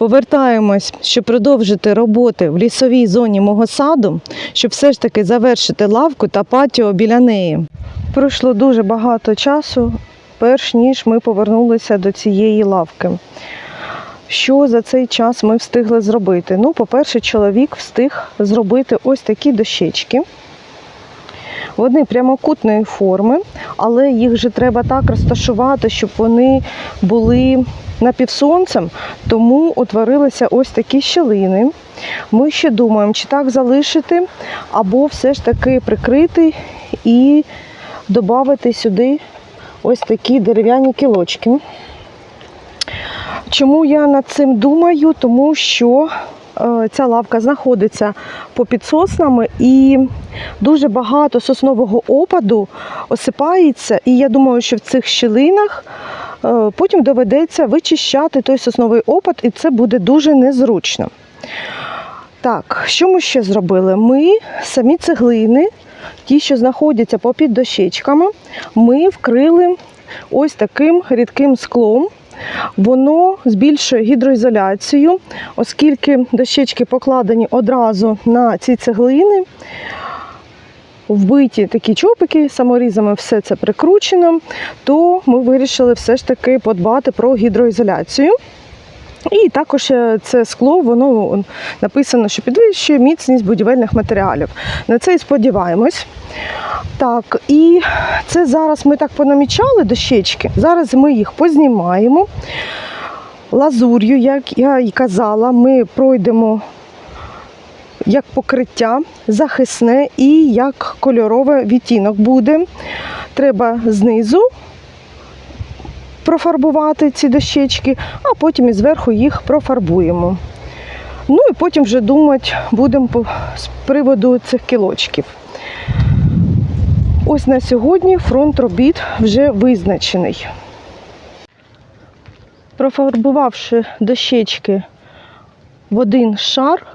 Повертаємось, щоб продовжити роботи в лісовій зоні мого саду, щоб все ж таки завершити лавку та патіо біля неї. Пройшло дуже багато часу, перш ніж ми повернулися до цієї лавки. Що за цей час ми встигли зробити? Ну, по-перше, чоловік встиг зробити ось такі дощечки. Вони прямокутної форми, але їх же треба так розташувати, щоб вони були напівсонцем, тому утворилися ось такі щілини. Ми ще думаємо, чи так залишити, або все ж таки прикрити і додати сюди ось такі дерев'яні кілочки. Чому я над цим думаю? Тому що е, ця лавка знаходиться попід соснами і дуже багато соснового опаду осипається. І я думаю, що в цих щілинах потім доведеться вичищати той сосновий опад, і це буде дуже незручно. Так, що ми ще зробили? Ми самі цеглини, ті, що знаходяться попід дощечками, ми вкрили ось таким рідким склом. Воно збільшує гідроізоляцію, оскільки дощечки покладені одразу на ці цеглини. Вбиті такі чопики, саморізами все це прикручено, то ми вирішили все ж таки подбати про гідроізоляцію. І також е, це скло, воно написано, що підвищує міцність будівельних матеріалів. На це і сподіваємось. Так, і це зараз ми так понамічали дощечки. Зараз ми їх познімаємо. Лазур'ю, як я і казала, ми пройдемо як покриття захисне і як кольорове відтінок буде. Треба знизу профарбувати ці дощечки, а потім і зверху їх профарбуємо. Ну і потім вже думати будемо з приводу цих кілочків. Ось на сьогодні фронт робіт вже визначений. Профарбувавши дощечки в один шар,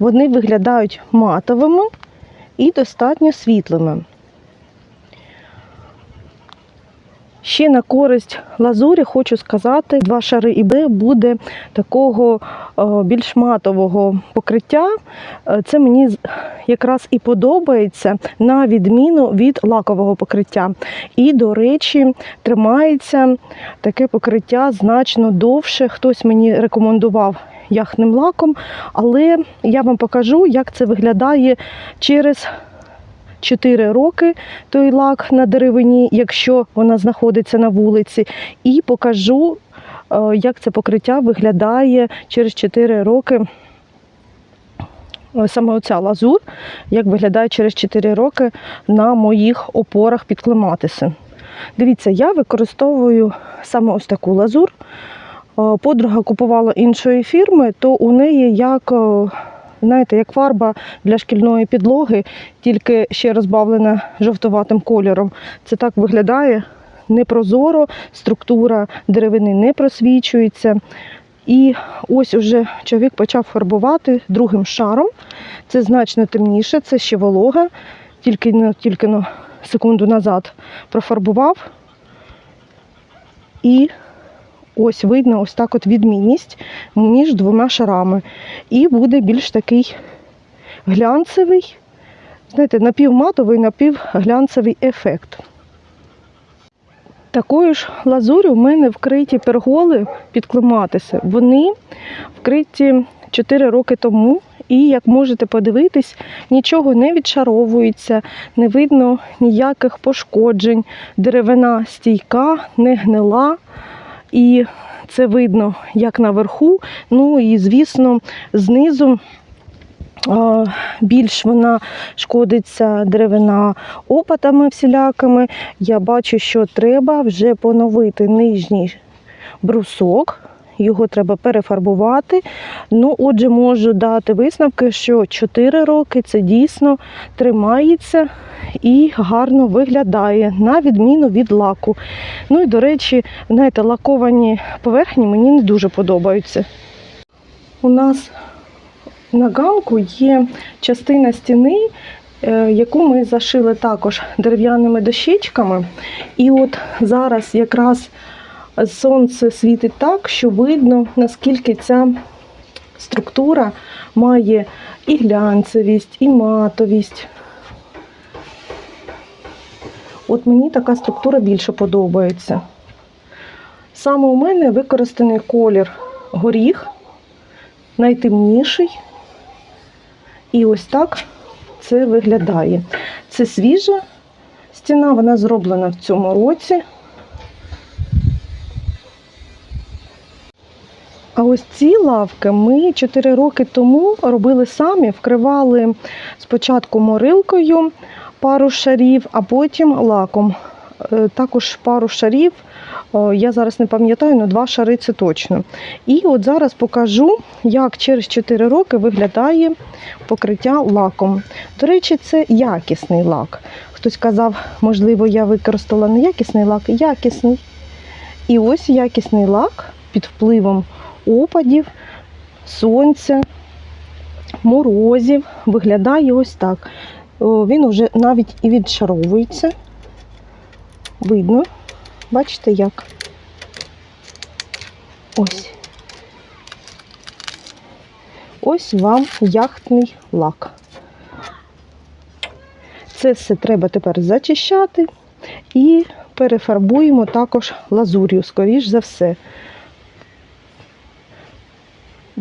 вони виглядають матовими і достатньо світлими. Ще на користь лазурі хочу сказати, два шари і Б буде такого е, більш матового покриття. Е, Це мені якраз і подобається на відміну від лакового покриття. І, до речі, тримається таке покриття значно довше. Хтось мені рекомендував яхним лаком, але я вам покажу, як це виглядає через 4 роки той лак на деревині, якщо вона знаходиться на вулиці, і покажу, е, як це покриття виглядає через 4 роки. Е, Саме оця лазур, як виглядає через 4 роки на моїх опорах під клематиси. Дивіться, я використовую саме ось таку лазур. Е, Подруга купувала іншої фірми, то у неї як е, знаєте, як фарба для шкільної підлоги, тільки ще розбавлена жовтуватим кольором. Це так виглядає непрозоро, структура деревини не просвічується. І ось уже чоловік почав фарбувати другим шаром. Це значно темніше, це ще волога, тільки, тільки ну, секунду назад профарбував. І ось видно ось так от відмінність між двома шарами. І буде більш такий глянцевий, знаєте, напівматовий, напівглянцевий ефект. Такою ж лазурю в мене вкриті перголи під клематиси. Вони вкриті 4 роки тому. І як можете подивитись, нічого не відшаровується, не видно ніяких пошкоджень. Деревина стійка, не гнила. І це видно як наверху. Ну і, звісно, знизу більш вона шкодиться деревина опатами всілякими. Я бачу, що треба вже поновити нижній брусок. Його треба перефарбувати. Ну, отже, можу дати висновки, що 4 роки це дійсно тримається і гарно виглядає, на відміну від лаку. Ну і, до речі, знаєте, лаковані поверхні мені не дуже подобаються. У нас на ганку є частина стіни, е, яку ми зашили також дерев'яними дощечками. І от зараз якраз Сонце світить так, що видно, наскільки ця структура має і глянцевість, і матовість. От мені така структура більше подобається. Саме у мене використаний колір горіх, найтемніший. І ось так це виглядає. Це свіжа стіна, вона зроблена в цьому році. А ось ці лавки ми 4 роки тому робили самі, вкривали спочатку морилкою пару шарів, а потім лаком. Е, Також пару шарів, е, я зараз не пам'ятаю, але два шари це точно. І от зараз покажу, як через 4 роки виглядає покриття лаком. До речі, це якісний лак. Хтось казав, можливо, я використала неякісний лак, якісний. І ось якісний лак під впливом опадів, сонця, морозів виглядає ось так. Він вже навіть і відшаровується. Видно, бачите як? Ось. Ось вам яхтний лак. Це все треба тепер зачищати і перефарбуємо також лазур'ю, скоріш за все.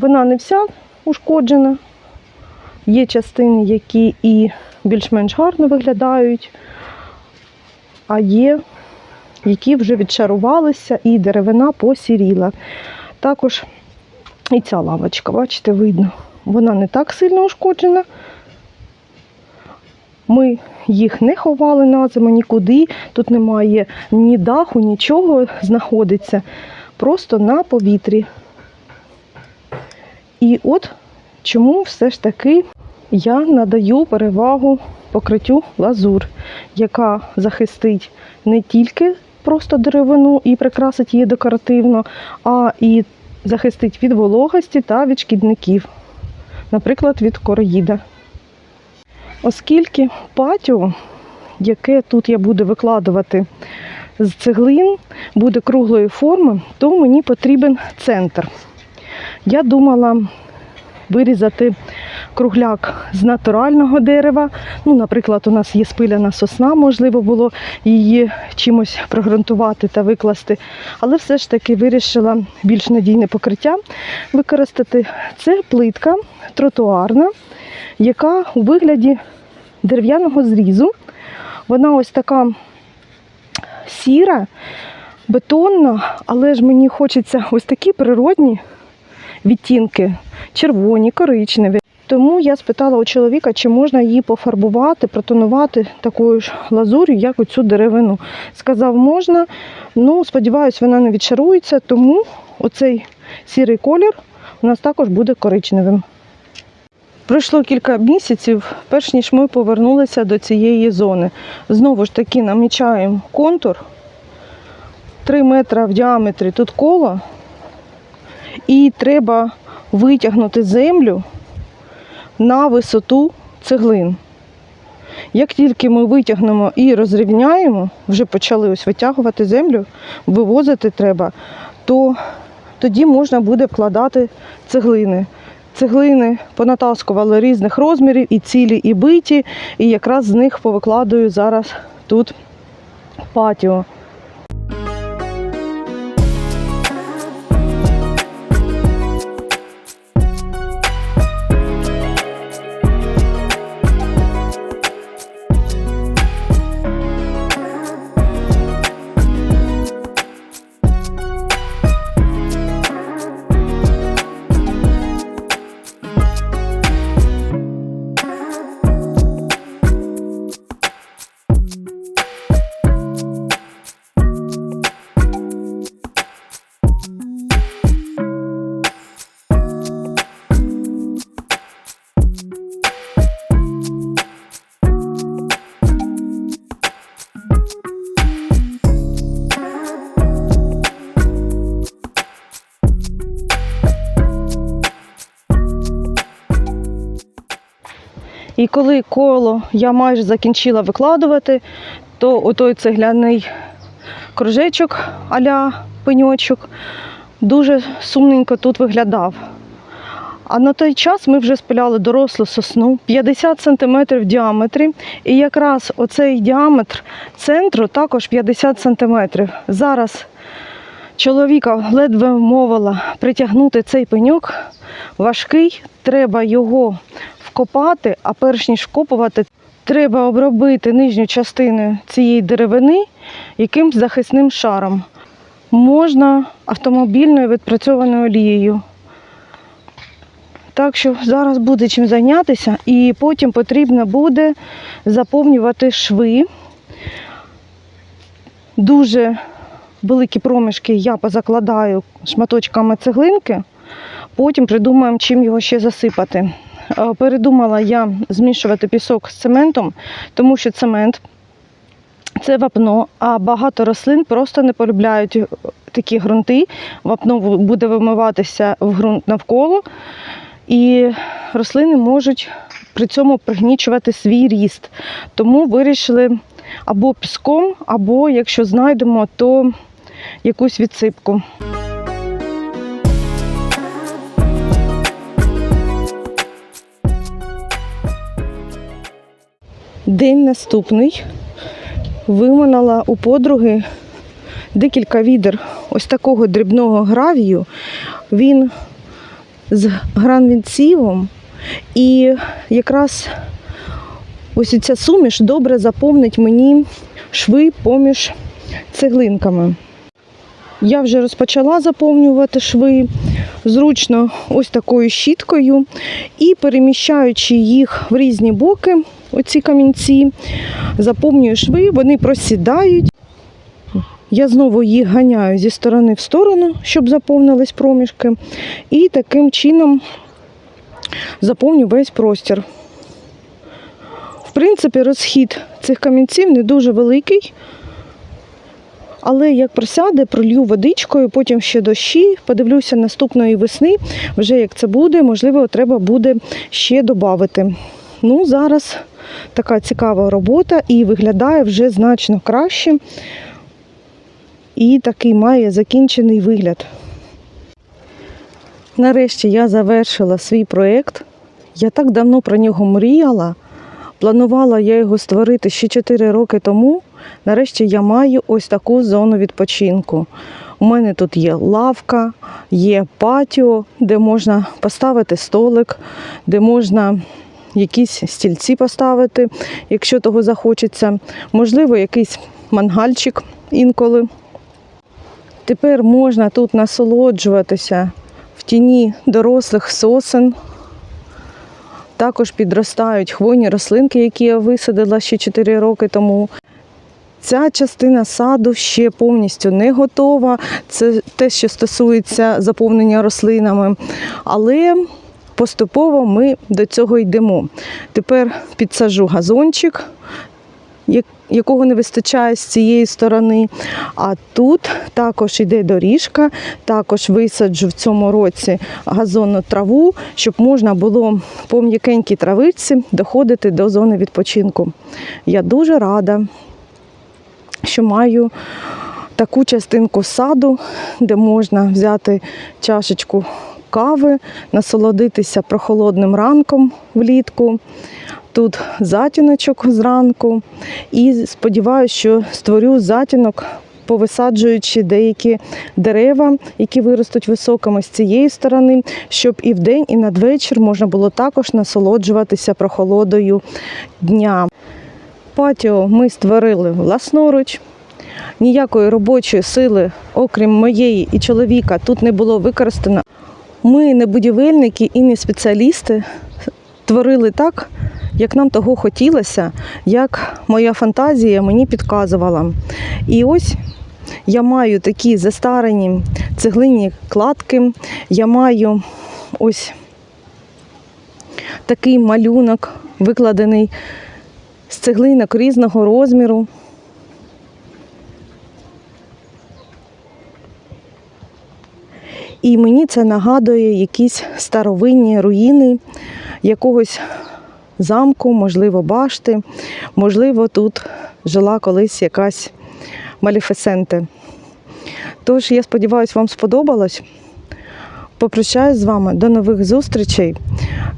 Вона не вся ушкоджена. Є частини, які і більш-менш гарно виглядають, а є, які вже відшарувалися і деревина посіріла. Також і ця лавочка, бачите, видно, вона не так сильно ушкоджена. Ми їх не ховали на зиму нікуди. Тут немає ні даху, нічого знаходиться. Просто на повітрі. І от чому все ж таки я надаю перевагу покриттю лазур, яка захистить не тільки просто деревину і прикрасить її декоративно, а і захистить від вологості та від шкідників, наприклад, від короїда. Оскільки патіо, яке тут я буду викладувати з цеглин, буде круглої форми, то мені потрібен центр. Я думала вирізати кругляк з натурального дерева. Ну, наприклад, у нас є спиляна сосна, можливо, було її чимось прогрунтувати та викласти. Але все ж таки вирішила більш надійне покриття використати. Це плитка тротуарна, яка у вигляді дерев'яного зрізу. Вона ось така сіра, бетонна, але ж мені хочеться ось такі природні відтінки червоні, коричневі. Тому я спитала у чоловіка, чи можна її пофарбувати, протонувати такою ж лазур'ю, як оцю деревину. Сказав, можна. Ну, сподіваюсь, вона не відшарується, тому оцей сірий колір у нас також буде коричневим. Пройшло кілька місяців, перш ніж ми повернулися до цієї зони. Знову ж таки намічаємо контур 3 метри в діаметрі тут коло, і треба витягнути землю на висоту цеглин. Як тільки ми витягнемо і розрівняємо, вже почали ось витягувати землю, вивозити треба, то тоді можна буде вкладати цеглини. Цеглини понатаскували різних розмірів, і цілі, і биті, і якраз з них повикладаю зараз тут патіо. І коли коло я майже закінчила викладувати, то отой цегляний кружечок аля пеньочок, дуже сумненько тут виглядав. А на той час ми вже спиляли дорослу сосну 50 см в діаметрі. І якраз оцей діаметр центру також 50 см. Зараз чоловіка ледве мовила притягнути цей пеньок. Важкий, треба його вкопати, а перш ніж вкопувати, треба обробити нижню частину цієї деревини якимсь захисним шаром. Можна автомобільною відпрацьованою олією. Так що зараз буде чим зайнятися, і потім потрібно буде заповнювати шви. Дуже великі проміжки я позакладаю шматочками цеглинки, потім придумаємо, чим його ще засипати. Е, Передумала я змішувати пісок з цементом, тому що цемент це вапно, а багато рослин просто не полюбляють е, такі ґрунти. Вапно буде вимиватися в ґрунт навколо, і рослини можуть при цьому пригнічувати свій ріст. Тому вирішили або піском, або якщо знайдемо, то якусь відсипку. День наступний. Виманала у подруги декілька відер ось такого дрібного гравію. Він з гранвінцівом і якраз ось ця суміш добре заповнить мені шви поміж цеглинками. Я вже розпочала заповнювати шви зручно ось такою щіткою і переміщаючи їх в різні боки, оці камінці, заповнюю шви, вони просідають. Я знову їх ганяю зі сторони в сторону, щоб заповнились проміжки. І таким чином заповню весь простір. В принципі, розхід цих камінців не дуже великий. Але як просяде, пролью водичкою, потім ще дощі, подивлюся наступної весни, вже як це буде, можливо, треба буде ще додати. Ну, зараз така цікава робота і виглядає вже значно краще. І такий має закінчений вигляд. Нарешті я завершила свій проєкт. Я так давно про нього мріяла. Планувала я його створити ще 4 роки тому. Нарешті я маю ось таку зону відпочинку. У мене тут є лавка, є патіо, де можна поставити столик, де можна якісь стільці поставити, якщо того захочеться. Можливо, якийсь мангальчик інколи. Тепер можна тут насолоджуватися в тіні дорослих сосен. Також підростають хвойні рослинки, які я висадила ще 4 роки тому. Ця частина саду ще повністю не готова. Це те, що стосується заповнення рослинами. Але поступово ми до цього йдемо. Тепер підсажу газончик, якого не вистачає з цієї сторони. А тут також йде доріжка, також висаджу в цьому році газонну траву, щоб можна було по м'якенькій травиці доходити до зони відпочинку. Я дуже рада, що маю таку частинку саду, де можна взяти чашечку кави, насолодитися прохолодним ранком влітку. Тут затіночок зранку. І сподіваюся, що створю затінок, повисаджуючи деякі дерева, які виростуть високими з цієї сторони, щоб і вдень, і надвечір можна було також насолоджуватися прохолодою дня. Патіо ми створили власноруч. Ніякої робочої сили, окрім моєї і чоловіка, тут не було використано. Ми не будівельники і не спеціалісти творили так, як нам того хотілося, як моя фантазія мені підказувала. І ось я маю такі застарені цеглинні кладки, я маю ось такий малюнок, викладений з цеглинок різного розміру. І мені це нагадує якісь старовинні руїни якогось замку, можливо, башти, можливо, тут жила колись якась маліфесенте. Тож, я сподіваюся, вам сподобалось. Попрощаюсь з вами до нових зустрічей.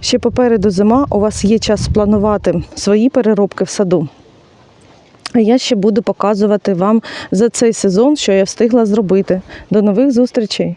Ще попереду зима, у вас є час спланувати свої переробки в саду. А я ще буду показувати вам за цей сезон, що я встигла зробити. До нових зустрічей!